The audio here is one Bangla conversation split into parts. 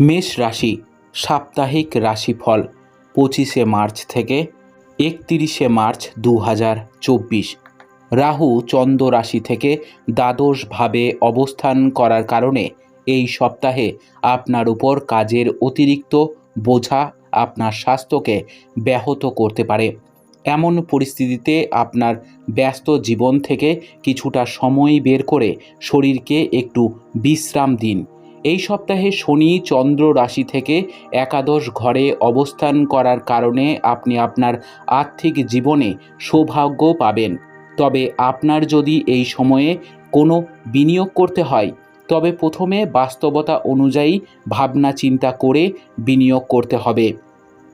মেষ রাশি, সাপ্তাহিক রাশিফল, পঁচিশে মার্চ থেকে একত্রিশে মার্চ দু হাজার চব্বিশ। রাহু চন্দ্র রাশি থেকে দ্বাদশভাবে অবস্থান করার কারণে এই সপ্তাহে আপনার উপর কাজের অতিরিক্ত বোঝা আপনার স্বাস্থ্যকে ব্যাহত করতে পারে। এমন পরিস্থিতিতে আপনার ব্যস্ত জীবন থেকে কিছুটা সময় বের করে শরীরকে একটু বিশ্রাম দিন। এই সপ্তাহে শনি, চন্দ্র রাশি থেকে একাদশ ঘরে অবস্থান করার কারণে আপনি আপনার আর্থিক জীবনে সৌভাগ্য পাবেন। তবে আপনার যদি এই সময়ে কোনো বিনিয়োগ করতে হয়, তবে প্রথমে বাস্তবতা অনুযায়ী ভাবনা চিন্তা করে বিনিয়োগ করতে হবে।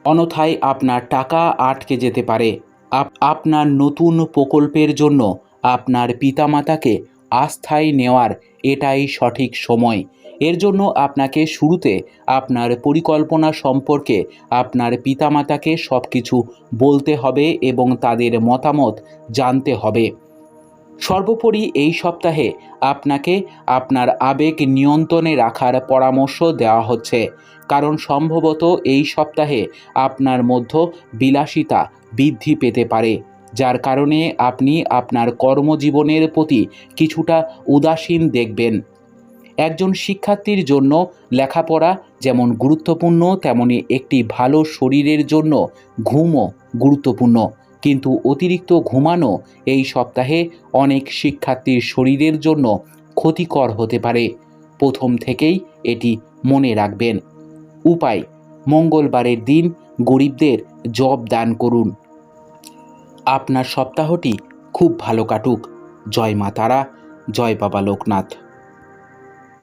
অনথায় আপনার টাকা আটকে যেতে পারে। আপ- আপনার নতুন প্রকল্পের জন্য আপনার পিতামাতাকে আস্থায় নেওয়ার এটাই সঠিক সময়। এর জন্য আপনাকে শুরুতে আপনার পরিকল্পনা সম্পর্কে আপনার পিতামাতাকে সব কিছু বলতে হবে এবং তাদের মতামত জানতে হবে। সর্বোপরি এই সপ্তাহে আপনাকে আপনার আবেগ নিয়ন্ত্রণে রাখার পরামর্শ দেওয়া হচ্ছে। কারণ সম্ভবত এই সপ্তাহে আপনার মধ্য বিলাসিতা বৃদ্ধি পেতে পারে, যার কারণে আপনি আপনার কর্মজীবনের প্রতি কিছুটা উদাসীন দেখবেন। একজন শিক্ষার্থীর জন্য লেখাপড়া যেমন গুরুত্বপূর্ণ, তেমনি একটি ভালো শরীরের জন্য ঘুমও গুরুত্বপূর্ণ। কিন্তু অতিরিক্ত ঘুমানো এই সপ্তাহে অনেক শিক্ষার্থীর শরীরের জন্য ক্ষতিকর হতে পারে। প্রথম থেকেই এটি মনে রাখবেন। উপায়, মঙ্গলবারের দিন গরিবদের জব দান করুন। আপনার সপ্তাহটি খুব ভালো কাটুক। জয় মা তারা, জয় বাবা লোকনাথ।